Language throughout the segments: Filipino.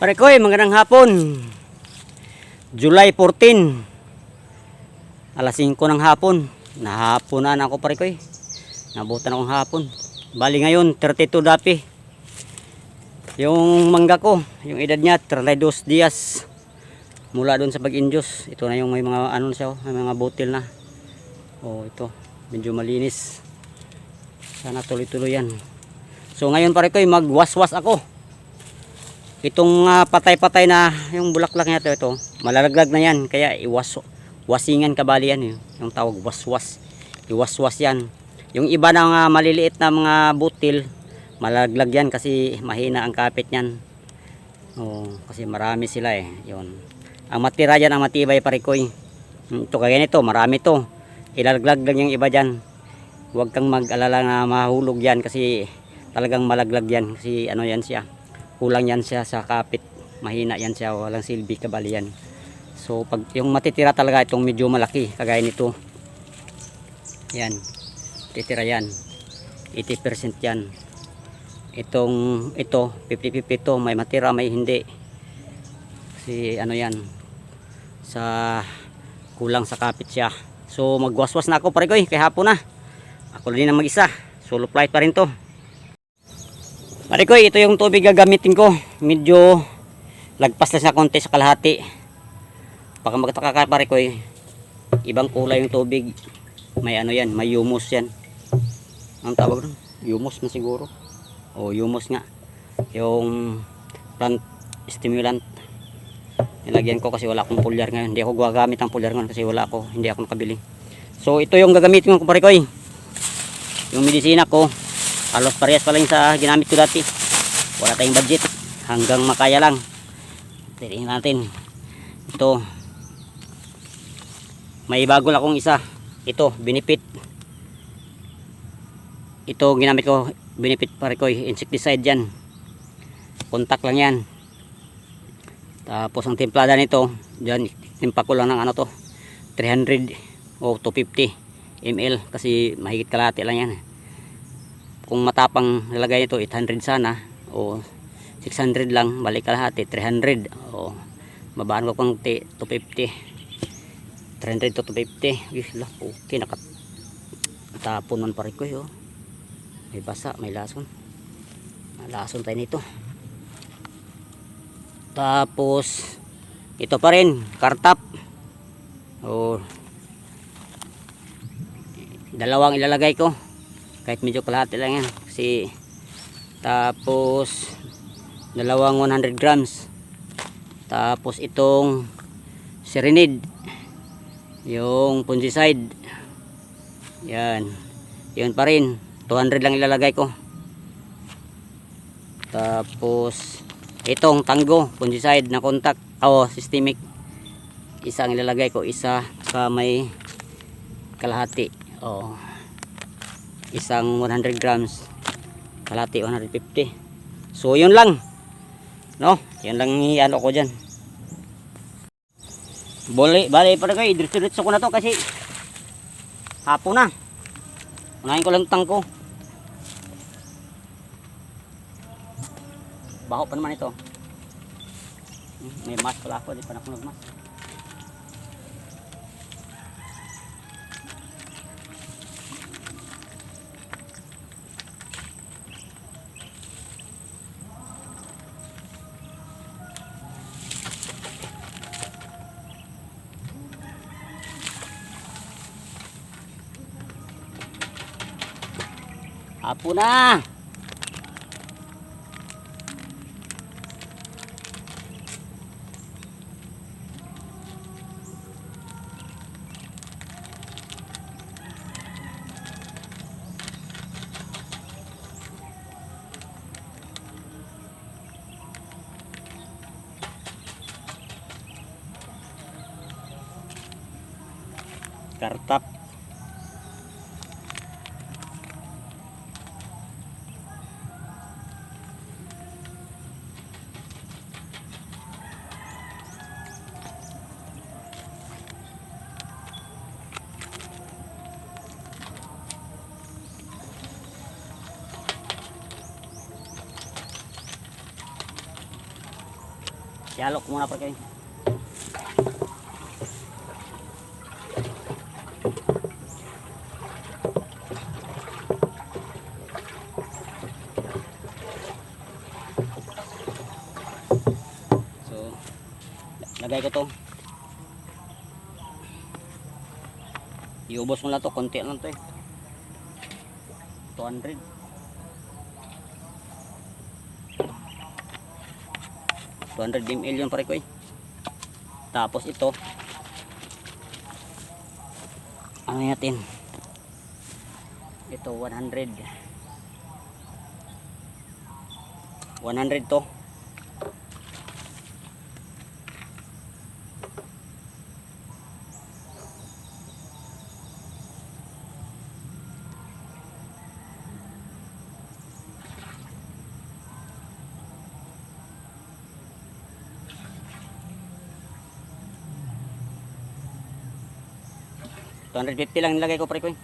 Pare ko eh, magandang hapon. July 14. Alas 5 ng hapon. Nahaponan ako pare ko eh. Nabutan akong hapon. Bali ngayon, 32 dati. Yung mangga ko, yung edad niya, 32 dias. Mula doon sa Bag-Injos. Ito na yung may mga ano siya, oh, may mga butil na. Oh, ito. Medyo malinis. Sana tuloy-tuloy yan. So ngayon pare ko eh, magwaswas ako itong ah, patay-patay na yung bulaklak niya to, ito malalaglag na yan. Kaya iwas wasingan kabali yan eh. yung tawag waswas. Iwaswas yan. Yung iba ng ah, maliliit na mga butil malalaglag yan kasi mahina ang kapit niyan. Oh, kasi marami sila eh. Yun. Ang matira dyan ang matibay parikoy ito kaya nito marami to. Ilalaglag lang yung iba dyan. Huwag kang mag-alala na mahulog yan kasi talagang malaglag yan. Kasi ano yan siya kulang yan siya sa kapit. Mahina yan siya. Walang silbi kabali yan so pag yung matitira talaga itong medyo malaki kagaya nito. Yan. Titira yan. 80% yan. Itong ito 50-50 ito may matira may hindi. Kasi ano yan? Sa kulang sa kapit siya. So magwaswas na ako pare ko eh kay hapon na. Ako din ang mag-isa. Solo flight pa rin to Pare ko, ito yung tubig gagamitin ko. Medyo lagpas lang sa konti sa kalahati. Baka magtaka ka pare ko eh. Ibang kulay yung tubig. May ano yan, may humus yan. Ang tawag doon? Humus na siguro. O humus nga. Yung plant stimulant. Nilagyan ko kasi wala akong pulyar ngayon. Hindi ako gagamit ng pulyar ngayon kasi wala ako. Hindi ako nakabili. So ito yung gagamitin ko pare ko eh. Yung medisina ko halos parehas pa lang sa ginamit ko dati. Wala tayong budget. Hanggang makaya lang. Tingnan natin. Ito. May bago lang akong isa. Ito benefit ito ginamit ko. Benefit pare ko. Insecticide yan. Contact lang yan. Tapos ang templada nito. Dyan timpa ko lang ng ano to. 300 o 250 ml kasi mahigit kalahati lang yan kung matapang nilagay ito 800 sana o 600 lang balik kalahati 300 o babaan ko pang 250 300 to 250 Uy, lah, okay nakat tapon man pare ko eh, oh. may basa may lason. Lason tayo nito. Tapos ito pa rin kartap. O dalawang ilalagay ko kahit medyo kalahati lang yan. Kasi tapos dalawang 100 grams. Tapos itong serenade. Yung fungicide. Yan. Yun pa rin. 200 lang ilalagay ko. Tapos itong tango fungicide na contact. O systemic. Isang ilalagay ko. Isa sa may kalahati. Oh isang 100 grams. Kalati 150 so yun lang. No? Yun lang ano ko dyan. Bali bali para kayo diretso ko na to kasi hapon na. Unahin ko lang tangko baho pa naman ito. May mas pala ako di pa na ako Apo na. Kartap. Siyalok muna pa kayo. So, lagay ko to. Iubos mo lang to, konti lang to eh. 200. Two hundred ml yun pare ko eh. Tapos ito. Ano natin? Ito 100. 100 to. Two hundred fifty lang nilagay ko pare ko eh.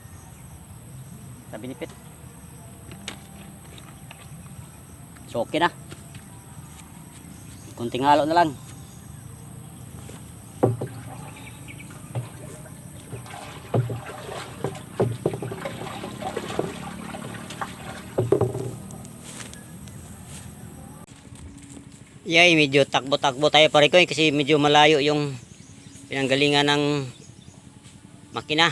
Sa binipit. So okay na. Kunting halo na lang. Yay, medyo takbo-takbo tayo pare ko eh, kasi medyo malayo yung pinanggalingan ng makina.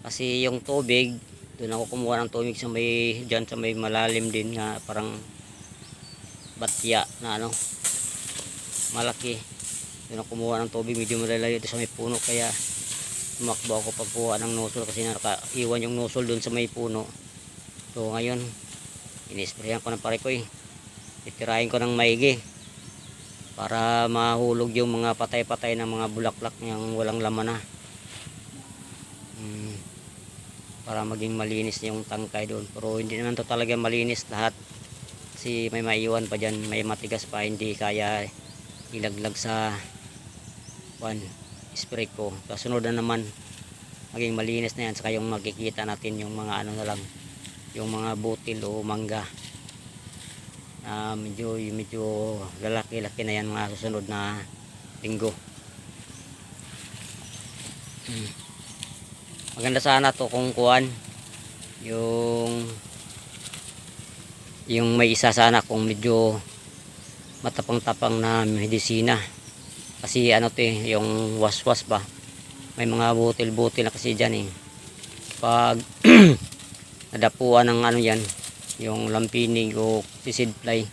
Kasi yung tubig, doon ako kumuha ng tubig sa may diyan sa may malalim din na parang batya na ano malaki. Doon ako kumuha ng tubig medyo malalayo sa may puno kaya tumakbo ako pagkuha ng nozzle kasi nakaiwan yung nozzle doon sa may puno. So ngayon, inisprayan ko ng pare ko eh. Ko ng maigi para mahulog yung mga patay-patay ng mga bulaklak niyang walang laman na. Para maging malinis yung tangkay doon. Pero hindi naman to talaga malinis lahat. Kasi may maiwan pa dyan may matigas pa hindi kaya ilaglag sa one spray ko. Kasunod na naman maging malinis na yan. Saka yung makikita natin yung mga ano na lang yung mga butil o mangga. Na medyo medyo lalaki-laki na yan mga susunod na linggo. Hmm maganda sana to kung kuan yung yung may isa sana kung medyo matapang-tapang na medisina. Kasi ano to eh, yung waswas ba? May mga butil-butil na kasi dyan eh. Pag nadapuan ng ano yan yung lampinig o sisid fly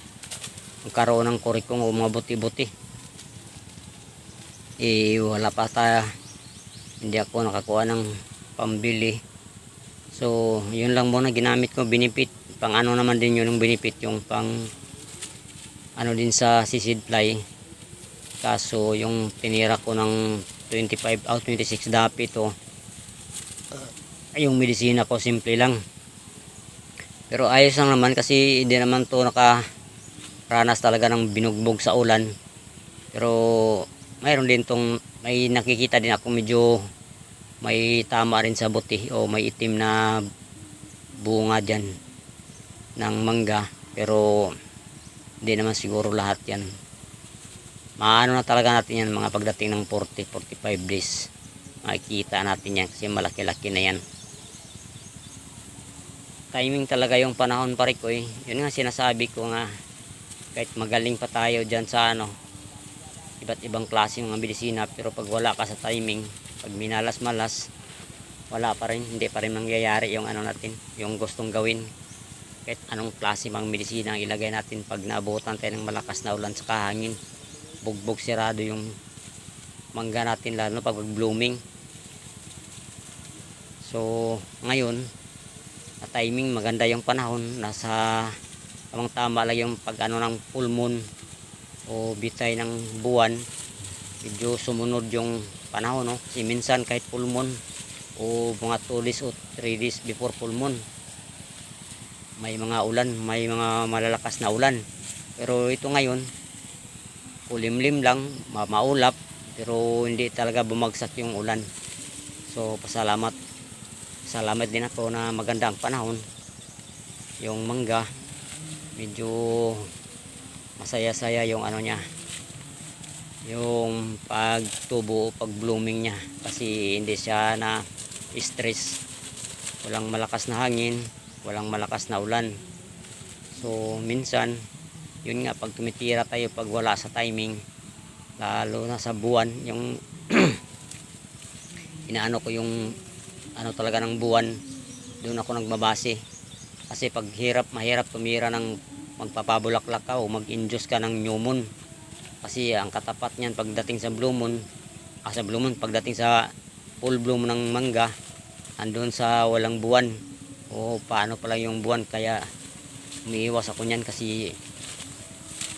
magkaroon ng kurikong o mga buti-buti. Eh wala pa tayo hindi ako nakakuha ng pambili. So yun lang muna ginamit ko binipit. Pang ano naman din yun yung binipit yung pang ano din sa sisid fly. Kaso yung tinira ko ng 25 out 26 dapi to. Yung medisina ko simple lang. Pero ayos lang naman kasi hindi naman to naka ranas talaga ng binugbog sa ulan. Pero mayroon din tong may nakikita din ako medyo may tama rin sa buti o may itim na bunga dyan ng mangga pero hindi naman siguro lahat yan. Maano na talaga natin yan mga pagdating ng 40-45 days makikita natin yan kasi malaki-laki na yan. Timing talaga yung panahon pare ko eh yun nga sinasabi ko nga kahit magaling pa tayo dyan sa ano iba't ibang klase ng medisina pero pag wala ka sa timing pag minalas malas wala pa rin. Hindi pa rin mangyayari yung ano natin yung gustong gawin. Kahit anong klase mang medisina ang ilagay natin pag naabutan tayo ng malakas na ulan sa kahangin. Bugbog sirado yung mangga natin lalo pag blooming. So ngayon na timing maganda yung panahon. Nasa tamang tama lang yung pag ano ng full moon o bitay ng buwan. Medyo sumunod yung panahon no? Kasi minsan kahit full moon o mga 2 days o 3 days before full moon may mga ulan may mga malalakas na ulan. Pero ito ngayon kulimlim lang ma maulap pero hindi talaga bumagsak yung ulan. So pasalamat salamat din ako na maganda ang panahon. Yung mangga medyo masaya-saya yung ano niya yung pagtubo pag blooming niya. Kasi hindi siya na stress. Walang malakas na hangin walang malakas na ulan. So minsan yun nga pag tumitira tayo pag wala sa timing lalo na sa buwan yung inaano ko yung ano talaga ng buwan doon ako nagbabase. Kasi pag hirap mahirap tumira ng magpapabulaklak ka o mag-induce ka ng new moon kasi ang katapat niyan pagdating sa blue moon ah, sa blue moon pagdating sa full bloom ng mangga andun sa walang buwan. O paano pala yung buwan? Kaya umiiwas ako niyan kasi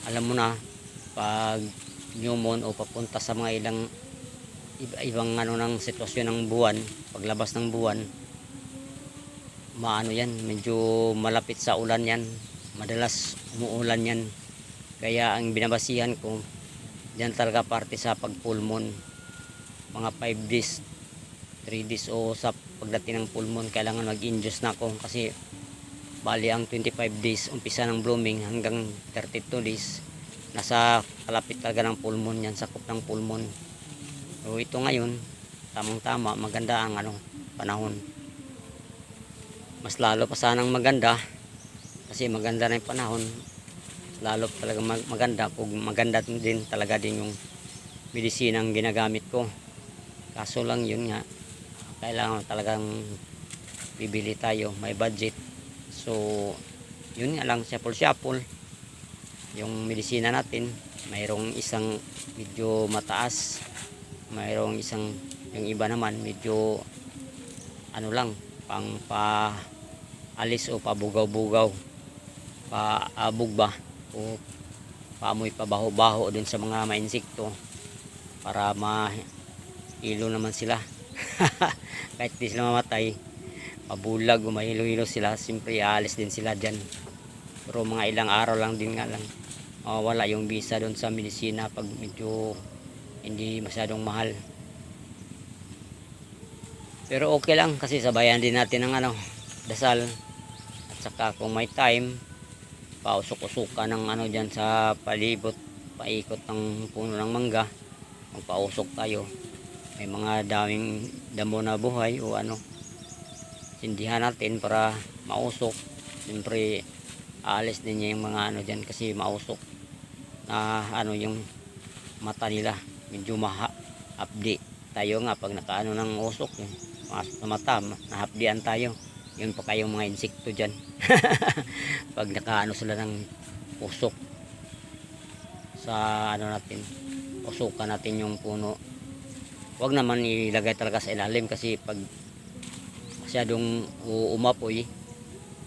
alam mo na pag new moon o papunta sa mga ilang iba, ibang ano ng sitwasyon ng buwan paglabas ng buwan maano yan medyo malapit sa ulan yan. Madalas umuulan yan. Kaya ang binabasihan ko diyan talaga parte sa pag full moon mga 5 days 3 days o sa pagdating ng full moon kailangan mag-induce na ako. Kasi bali ang 25 days umpisa ng blooming hanggang 32 days nasa kalapit talaga ng full moon yan sakop ng full moon so ito ngayon tamang tama maganda ang ano panahon. Mas lalo pa sanang maganda kasi maganda na yung panahon lalo talaga mag- maganda kung maganda din talaga din yung medisinang ginagamit ko. Kaso lang yun nga kailangan talagang bibili tayo may budget. So yun nga lang siyapol siyapol. Yung medisina natin mayroong isang medyo mataas mayroong isang yung iba naman medyo ano lang pang pa alis o pabugaw-bugaw paabog ba o paamoy pabaho-baho din sa mga mainsekto para ma ilo naman sila. Kahit di sila mamatay mabulag o mahilo-hilo sila siyempre aalis din sila dyan. Pero mga ilang araw lang din nga lang mawawala yung visa doon sa medisina pag medyo hindi masyadong mahal. Pero okay lang kasi sabayan din natin ng ano dasal. At saka kung may time pausok-usukan ng ano dyan sa palibot paikot ng puno ng mangga. Magpausok tayo. May mga daming damo na buhay o ano. Sindihan natin para mausok. Siyempre aalis din niya yung mga ano dyan kasi mausok na ano yung mata nila. Medyo maha update tayo nga pag nakaano ng usok eh, mas- sa mata ma- nahapdian tayo yun pa kayong mga insekto dyan. Pag nakaano sila ng usok. Sa ano natin usukan natin yung puno. Wag naman ilagay talaga sa ilalim kasi pag masyadong umapoy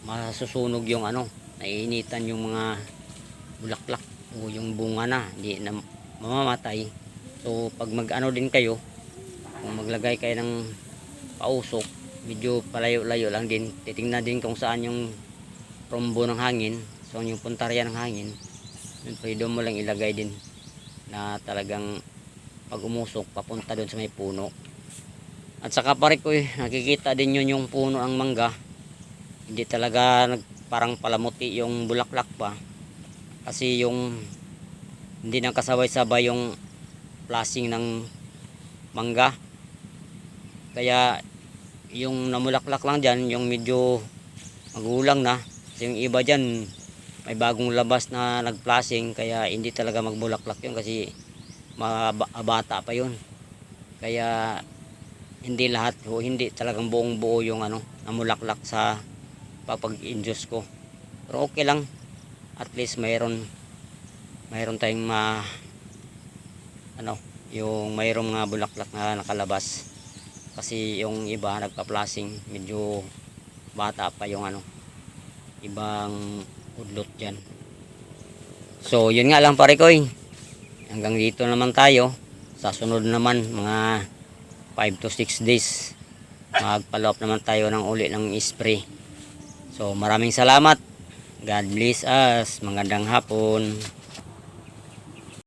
masusunog yung ano naiinitan yung mga bulaklak o yung bunga na hindi na mamamatay. So pag mag ano din kayo kung maglagay kayo ng pausok medyo palayo-layo lang din. Titingnan din kung saan yung rombo ng hangin so yung puntarya ng hangin. Siyempre doon mo lang ilagay din na talagang pag umusok papunta doon sa may puno. At saka pare ko eh, nakikita din yun yung puno ng mangga. Hindi talaga parang palamuti yung bulaklak pa. Kasi yung hindi nang kasabay-sabay yung flashing ng mangga. Kaya yung namulaklak lang dyan yung medyo magulang na. Kasi yung iba dyan may bagong labas na nag-flashing kaya hindi talaga magbulaklak yun kasi mabata pa yun. Kaya hindi lahat o hindi talagang buong buo yung ano namulaklak sa pagpag-induce ko. Pero okay lang. At least mayroon mayroon tayong ma ano yung mayroong mga bulaklak na nakalabas kasi yung iba nagpa-flashing medyo bata pa yung ano ibang udlot dyan. So yun nga lang pare ko hanggang dito naman tayo. Sa sunod naman mga 5 to 6 days mag follow up naman tayo ng uli ng spray. So maraming salamat. God bless us. Magandang hapon